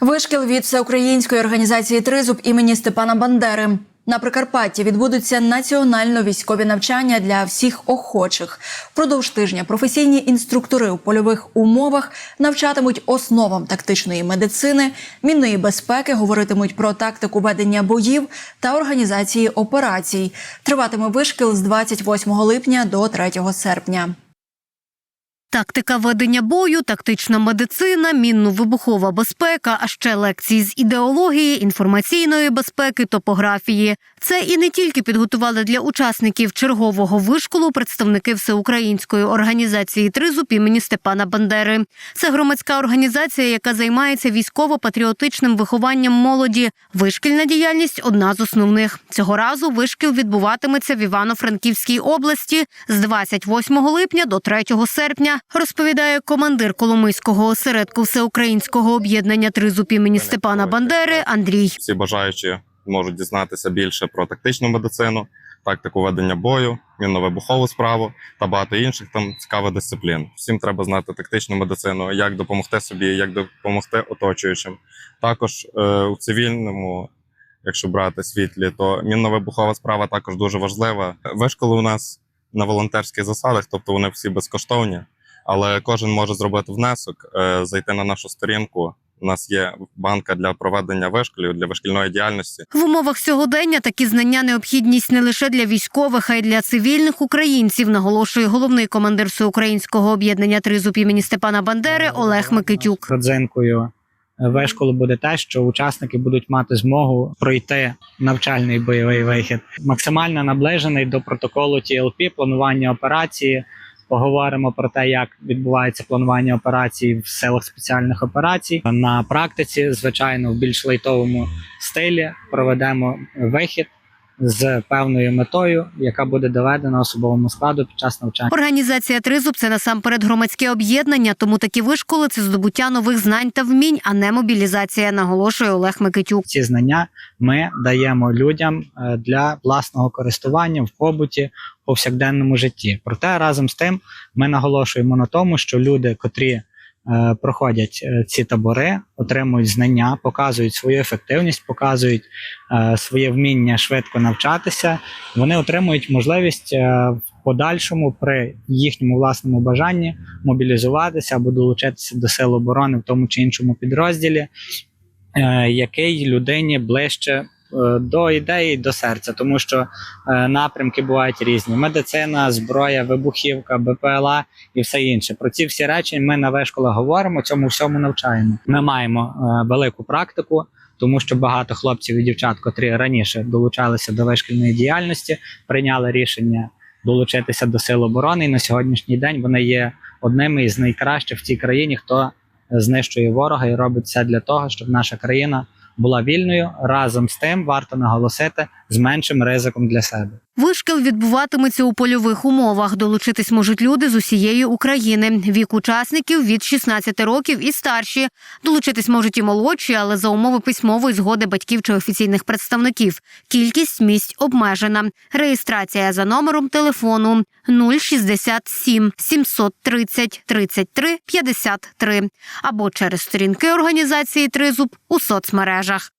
Вишкіл від всеукраїнської організації Тризуб імені Степана Бандери. На Прикарпатті відбудуться національно-військові навчання для всіх охочих. Впродовж тижня професійні інструктори у польових умовах навчатимуть основам тактичної медицини, мінної безпеки, говоритимуть про тактику ведення боїв та організації операцій. Триватиме вишкіл з 28 липня до 3 серпня. Тактика ведення бою, тактична медицина, мінно-вибухова безпека, а ще лекції з ідеології, інформаційної безпеки, топографії. Це і не тільки підготували для учасників чергового вишколу представники всеукраїнської організації Тризуб імені Степана Бандери. Це громадська організація, яка займається військово-патріотичним вихованням молоді. Вишкільна діяльність одна з основних. Цього разу вишкіл відбуватиметься в Івано-Франківській області з 28 липня до 3 серпня. Розповідає командир Коломийського осередку всеукраїнського об'єднання Тризуб імені Степана Бандери Андрій. всі бажаючі можуть дізнатися більше про тактичну медицину, тактику ведення бою, мінно-вибухову справу та багато інших там цікавих дисциплін. Всім треба знати тактичну медицину, як допомогти собі, як допомогти оточуючим. Також е, у цивільному, якщо брати світлі, то мінно-вибухова справа також дуже важлива. Вишколи у нас на волонтерських засадах, тобто вони всі безкоштовні, але кожен може зробити внесок, е, зайти на нашу сторінку. У нас є банка для проведення вишколів для вишкільної діяльності. В умовах сьогодення такі знання необхідність не лише для військових, а й для цивільних українців, наголошує головний командир всеукраїнського об'єднання Тризуб імені Степана Бандери Олег Микитюк. родзинкою вишколу буде те, що учасники будуть мати змогу пройти навчальний бойовий вихід, максимально наближений до протоколу TLP, планування операції. Поговоримо про те, як відбувається планування операцій в силах спеціальних операцій. На практиці, звичайно, в більш лайтовому стилі проведемо вихід з певною метою, яка буде доведена особовому складу під час навчання. Організація Тризуб це насамперед громадське об'єднання, тому такі вишколи це здобуття нових знань та вмінь, а не мобілізація, наголошує Олег Микитюк. ці знання ми даємо людям е, для власного користування в побуті повсякденному житті. Проте разом з тим ми наголошуємо на тому, що люди, котрі проходять е, ці табори, отримують знання, показують свою ефективність, показують е, своє вміння швидко навчатися. Вони отримують можливість е, в подальшому при їхньому власному бажанні мобілізуватися або долучитися до сил оборони в тому чи іншому підрозділі е, який людині ближче е, до ідеї, до серця, тому що е, напрямки бувають різні: медицина, зброя, вибухівка, БПЛА і все інше. Про ці всі речі ми на вишколах говоримо, цьому всьому навчаємо. Ми маємо е, велику практику. Тому що багато хлопців і дівчат, котрі раніше долучалися до вишкільної діяльності, прийняли рішення долучитися до сил оборони. І на сьогоднішній день вони є одними із найкращих в цій країні, хто знищує ворога і робить все для того, щоб наша країна була вільною. Разом з тим варто наголосити з меншим ризиком для себе. Вишкіл відбуватиметься у польових умовах. Долучитись можуть люди з усієї України. Вік учасників від 16 років і старші. Долучитись можуть і молодші, але за умови письмової згоди батьків чи офіційних представників. Кількість місць обмежена. Реєстрація за номером телефону 067 730 33 53 або через сторінки організації Тризуб у соцмережах.